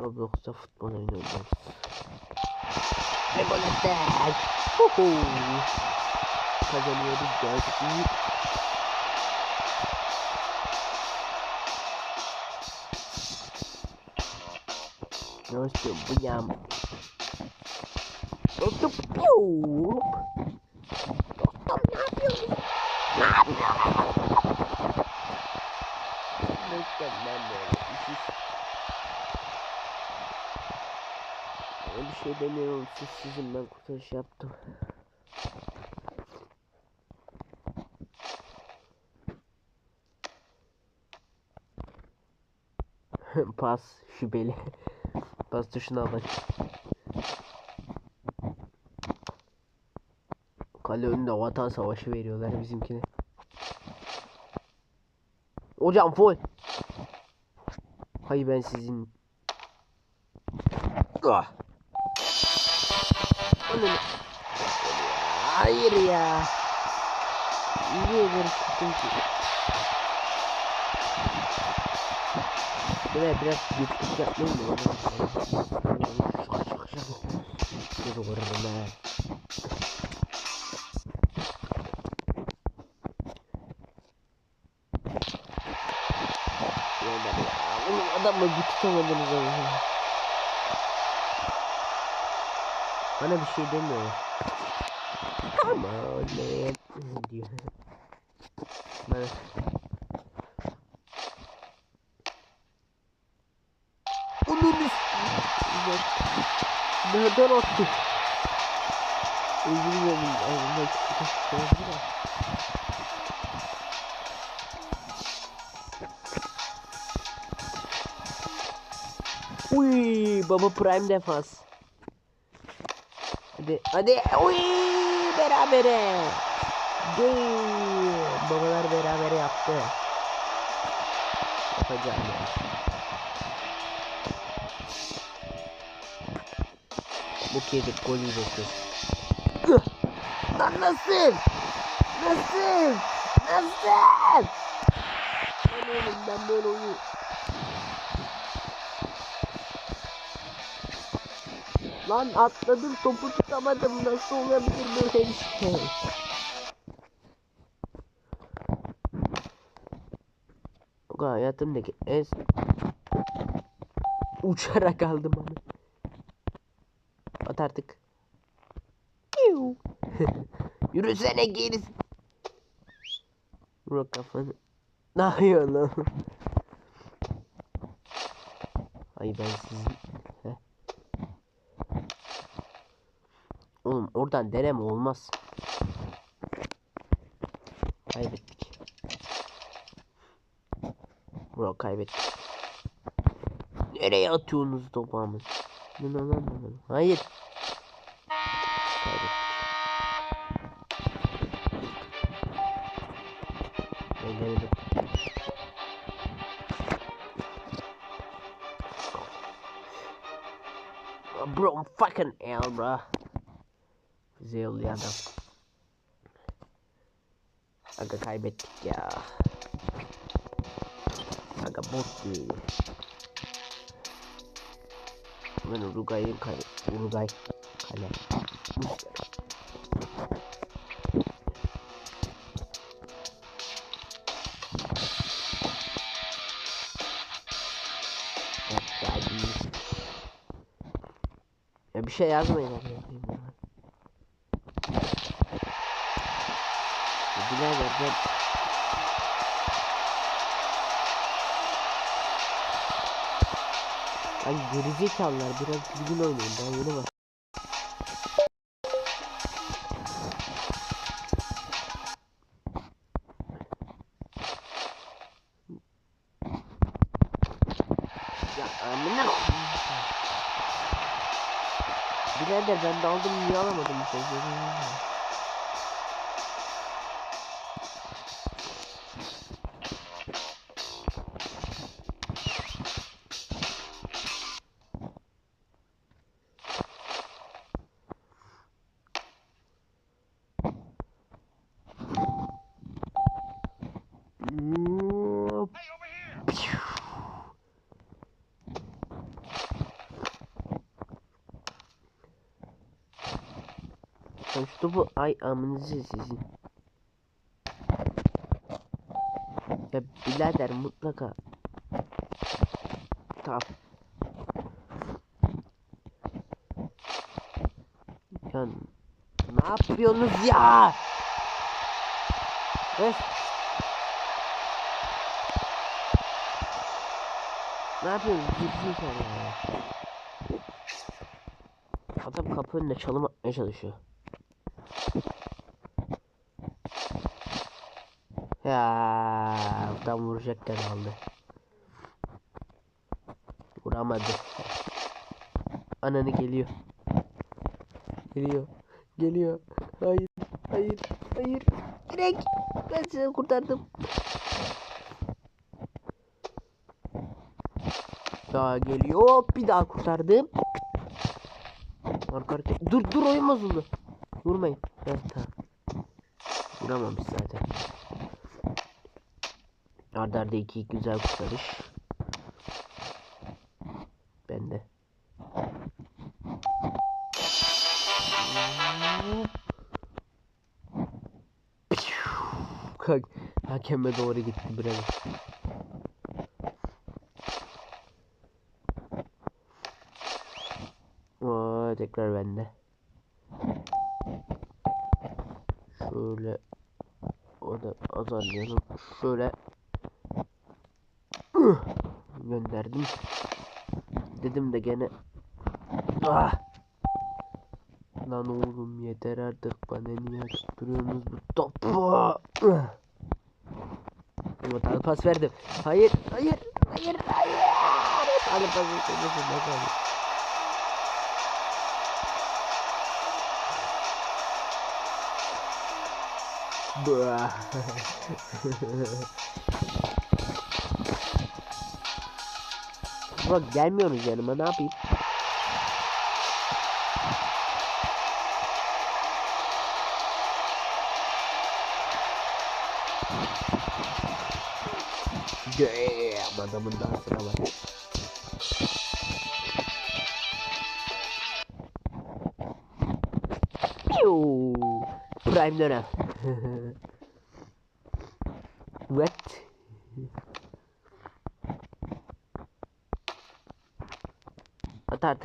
Roblox'ta futbol oynuyorum. Ve gol atar. Kazanıyoruz gerçekten. Dostum bu yağmur. Dostum. Yuuu. Şey demiyorum. Siz sizin ben kurtarış yaptım. Pas şüpheli. Pas tuşuna bak. Kale önünde vatan savaşı veriyorlar bizimkine. Hocam foul. Hay ben sizin. Ah. Ananı- Hayır ya. Niye böyle çıktın ki? Şuraya biraz güçlük yapmayayım mı? Şaka vururum ha. Oğlum adamla bir tutamadınız ama. Bana bir şey demiyor. Come on man. diyor. Bana. Onun Nereden attı? Özür dilerim. Ağzımda küçük bir şey. Uy baba prime defans. Hadi hadi uy berabere. Damn. Babalar berabere yaptı. Yapacağım ya. Bu kedi gol yiyecek. Lan nasıl? Nasıl? Nasıl? Lan oğlum ben böyle oyun. Lan atladım topu tutamadım nasıl olabilir böyle bir şey? Hayatımdaki en uçarak aldım onu. At artık. Yürüsene gerisi. Vur kafanı. Ne yapıyorsun lan? Ay ben sizin. Oğlum oradan deneme olmaz. Kaybettik. Bro kaybettik. Nereye atıyorsunuz topağımı? Hayır. Kaybettik. Ben. Bro fucking hell bro. Bizi yollayan adam. Aga kaybettik ya. Aga bot değil. Ben Uruguay'ın kale. Uruguay kale. Ya bir şey yazmayın abi. yapayım ya. Ya Birader ben Ay gerizekalılar biraz düzgün oynayın daha yeni var. Birader ben de aldım niye alamadım bu sözleri? Sen şu topu ay amınızı sizin. Ya birader mutlaka. Tamam. Ya ne yapıyorsunuz ya? Öf. Ne yapıyorsunuz? Gerizekalı ya. Adam kapı önüne çalım atmaya çalışıyor. Ya tam vuracakken aldı. Vuramadı. Ananı geliyor. Geliyor. Geliyor. Hayır. Hayır. Hayır. Direkt. Ben seni kurtardım. Daha geliyor. Bir daha kurtardım. Arka arka. Dur dur oyun bozuldu. Vurmayın. Evet tamam. Vuramamış zaten. Arda arda iki güzel kurtarış. Ben de. Kalk. Hakeme doğru gitti biraz. Oo, tekrar bende. Şöyle o da azarlayalım. Şöyle! Gönderdim. Dedim de gene ah! Lan oğlum yeter artık bana niye tutturuyorsunuz bu topu? Üh! Hatalı pas verdim. Hayır, hayır, hayır, hayır. Hatalı pas verdim. Ne Bak gelmiyoruz yanıma ne yapayım? Damn adamın dansına bak. Prime dönem. What? At.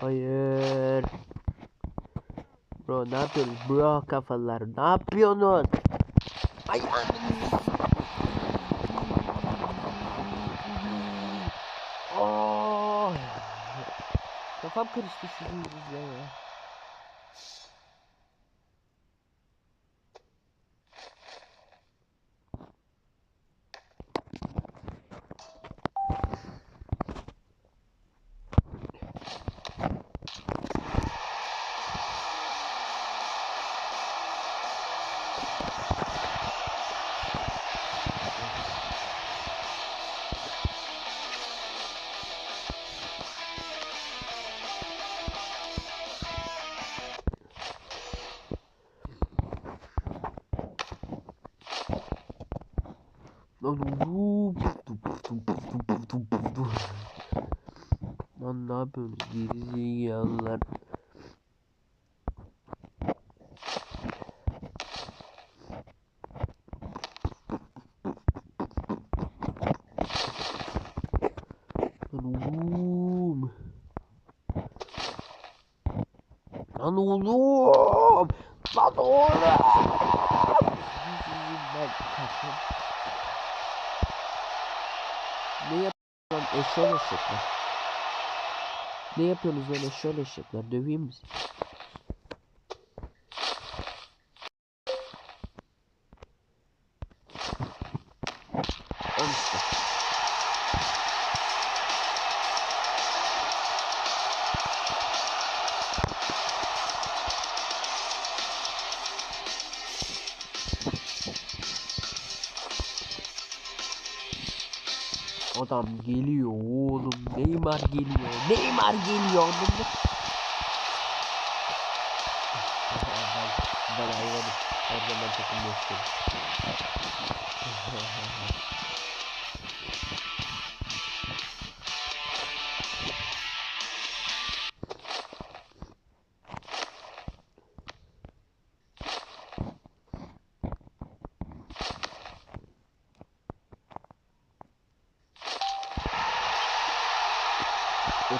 Hayır. Bro ne yapıyorsunuz bro kafalar ne yapıyorsunuz? Kafam karıştı sizin yüzünüzden ya. Lan oğlum. Lan ne yapıyorsunuz gerizekalılar? Lan oğlum. Lan oğlum. Lan oğlum. Ben kaçtım. Ne yapıyorsun lan eşşoğlu eşekler? Ne yapıyorsunuz lan eşşoğlu eşekler? Döveyim mi sizi? Adam geliyor oğlum. Neymar geliyor. Neymar geliyor. Ben hayvanım. Her zaman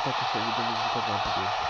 qual que é a sua vida musical portuguesa.